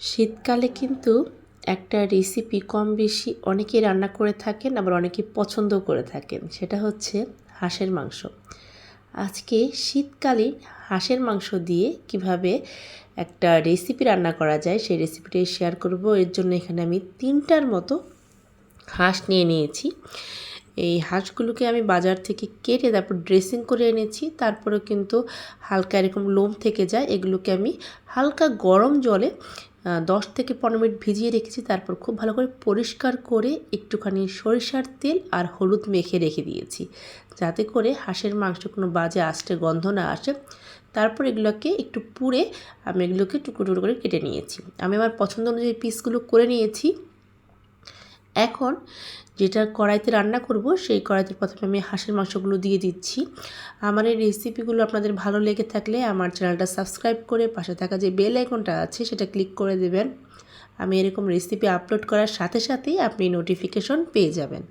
শীতকালে কিন্তু একটা রেসিপি কম বেশি অনেকেই রান্না করে থাকেন, আবার অনেকে পছন্দ করে থাকেন। সেটা হচ্ছে হাঁসের মাংস। আজকে শীতকালীন হাঁসের মাংস দিয়ে কীভাবে একটা রেসিপি রান্না করা যায়, সেই রেসিপিটাই শেয়ার করব। এর জন্য এখানে আমি তিনটার মতো হাঁস নিয়ে নিয়েছি। এই হাঁসগুলোকে আমি বাজার থেকে কেটে তারপর ড্রেসিং করে এনেছি। তারপরেও কিন্তু হালকা এরকম লোম থেকে যায়। এগুলোকে আমি হালকা গরম জলে দশ থেকে পনেরো মিনিট ভিজিয়ে রেখেছি, তারপর খুব ভালো করে পরিষ্কার করে একটুখানি সরিষার তেল আর হলুদ মেখে রেখে দিয়েছি। যাতে করে হাঁসের মাংস কোনো বাজে আসতে গন্ধ না আসে। তারপর এগুলোকে একটু পুড়ে আমি এগুলোকে টুকরো টুকরো করে কেটে নিয়েছি। আমি আমার পছন্দ অনুযায়ী পিসগুলো করে নিয়েছি। এখন যেটা কড়াইতে রান্না করব, সেই কড়াইতে প্রথমে আমি হাঁসের মাংসগুলো দিয়ে দিচ্ছি। আমার এই রেসিপিগুলো আপনাদের ভালো লেগে থাকলে আমার চ্যানেলটা সাবস্ক্রাইব করে পাশে থাকা যে বেল আইকনটা আছে, সেটা ক্লিক করে দেবেন। আমি এরকম রেসিপি আপলোড করার সাথে সাথেই আপনি নোটিফিকেশন পেয়ে যাবেন।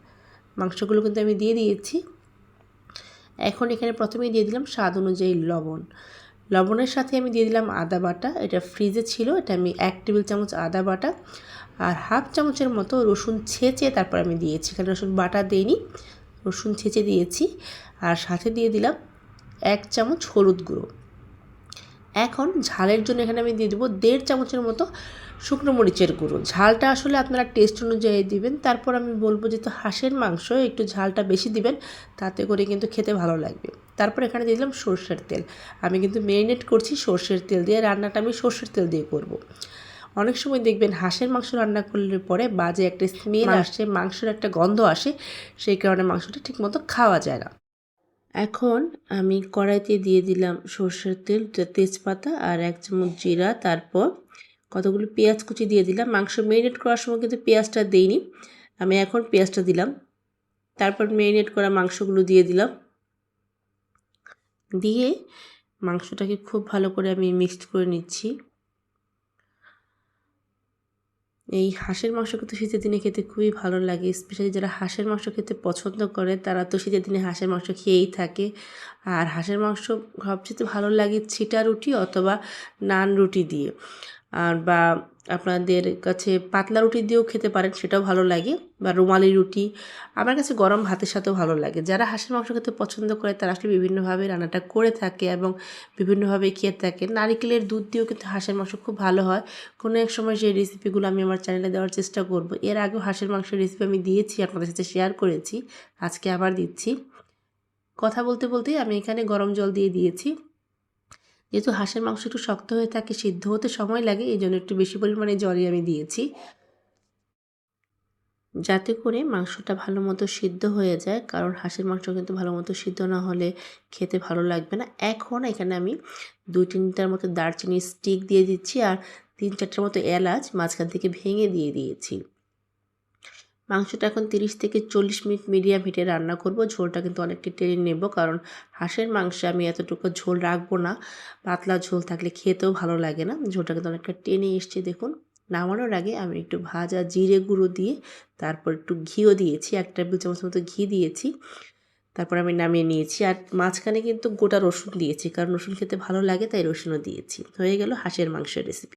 মাংসগুলো কিন্তু আমি দিয়ে দিয়েছি। এখন এখানে প্রথমেই দিয়ে দিলাম স্বাদ অনুযায়ী লবণ। লবণের সাথে আমি দিয়ে দিলাম আদা বাটা। এটা ফ্রিজে ছিল, এটা আমি এক টেবিল চামচ আদা বাটা আর হাফ চামচের মতো রসুন ছেঁচে তারপর আমি দিয়েছি। কারণ রসুন বাটা দিইনি, রসুন ছেঁচে দিয়েছি আর সাথে দিয়ে দিলাম এক চামচ হলুদ গুঁড়ো। এখন ঝালের জন্য এখানে আমি দিয়ে দেবো দেড় চামচের মতো শুকনো মরিচের গুঁড়ো। ঝালটা আসলে আপনারা টেস্ট অনুযায়ী দিবেন, তারপর আমি বলব যে তো হাঁসের মাংস, একটু ঝালটা বেশি দিবেন, তাতে করে কিন্তু খেতে ভালো লাগবে। তারপর এখানে দিয়ে দিলাম সর্ষের তেল। আমি কিন্তু মেরিনেট করছি সর্ষের তেল দিয়ে রান্নাটা আমি সর্ষের তেল দিয়ে করব। অনেক সময় দেখবেন হাঁসের মাংস রান্না করলে পরে বাজে একটা স্মেল আসে মাংসের একটা গন্ধ আসে সেই কারণে মাংসটা ঠিকমতো খাওয়া যায় না। এখন আমি কড়াইতে দিয়ে দিলাম সর্ষের তেল তেজপাতা আর এক চামচ জিরা তারপর কতগুলো পেঁয়াজ কুচি দিয়ে দিলাম। মাংস মেরিনেট করার সময় কিন্তু পেঁয়াজটা দিইনি আমি এখন পেঁয়াজটা দিলাম। তারপর মেরিনেট করা মাংসগুলো দিয়ে দিলাম। দিয়ে মাংসটাকে খুব ভালো করে আমি মিক্সড করে নিচ্ছি। এই হাঁসের মাংস কিন্তু শীতের দিনে খেতে খুবই ভালো লাগে স্পেশালি যারা হাঁসের মাংস খেতে পছন্দ করে, তারা তো শীতের দিনে হাঁসের মাংস খেয়েই থাকে। আর হাঁসের মাংস সবচেয়ে ভালো লাগে ছিটা রুটি অথবা নান রুটি দিয়ে। আর বা আপনাদের কাছে পাতলা রুটি দিয়েও খেতে পারেন, সেটাও ভালো লাগে। বা রুমালি রুটি, আমার কাছে গরম ভাতের সাথেও ভালো লাগে। যারা হাঁসের মাংস খেতে পছন্দ করে, তারা আসলে বিভিন্নভাবে রান্নাটা করে থাকে এবং বিভিন্নভাবে খেয়ে থাকে। নারিকেলের দুধ দিয়েও কিন্তু হাঁসের মাংস খুব ভালো হয়। কোনো এক সময় সেই রেসিপিগুলো আমি আমার চ্যানেলে দেওয়ার চেষ্টা করব, এর আগেও হাঁসের মাংসের রেসিপি আমি দিয়েছি, আপনাদের সাথে শেয়ার করেছি, আজকে আবার দিচ্ছি। কথা বলতে বলতেই আমি এখানে গরম জল দিয়ে দিয়েছি। যেহেতু হাঁসের মাংস একটু শক্ত হয়ে থাকে, সিদ্ধ হতে সময় লাগে, এই জন্য একটু বেশি পরিমাণে জলই আমি দিয়েছি। যাতে করে মাংসটা ভালো মতো সিদ্ধ হয়ে যায়, কারণ হাঁসের মাংস কিন্তু ভালো মতো সিদ্ধ না হলে খেতে ভালো লাগবে না। এখন এখানে আমি দুই তিনটার মতো দারচিনি স্টিক দিয়ে দিচ্ছি আর তিন চারটার মতো এলাচ মাঝখান থেকে ভেঙে দিয়ে দিয়েছি। মাংসটা এখন তিরিশ থেকে চল্লিশ মিনিট মিডিয়াম হিটে রান্না করব। ঝোলটা কিন্তু অনেকটা টেনে নেব কারণ হাঁসের মাংসে আমি এতটুকু ঝোল রাখব না। পাতলা ঝোল থাকলে খেতেও ভালো লাগে না। ঝোলটা কিন্তু অনেকটা টেনে এসছে দেখুন। নামানোর আগে আমি একটু ভাজা জিরে গুঁড়ো দিয়ে তারপর একটু ঘিও দিয়েছি। এক টেবিল চামচ মতো ঘি দিয়েছি। তারপর আমি নামিয়ে নিয়েছি। আর মাঝখানে কিন্তু গোটা রসুন দিয়েছি কারণ রসুন খেতে ভালো লাগে, তাই রসুনও দিয়েছি। হয়ে গেল হাঁসের মাংসের রেসিপি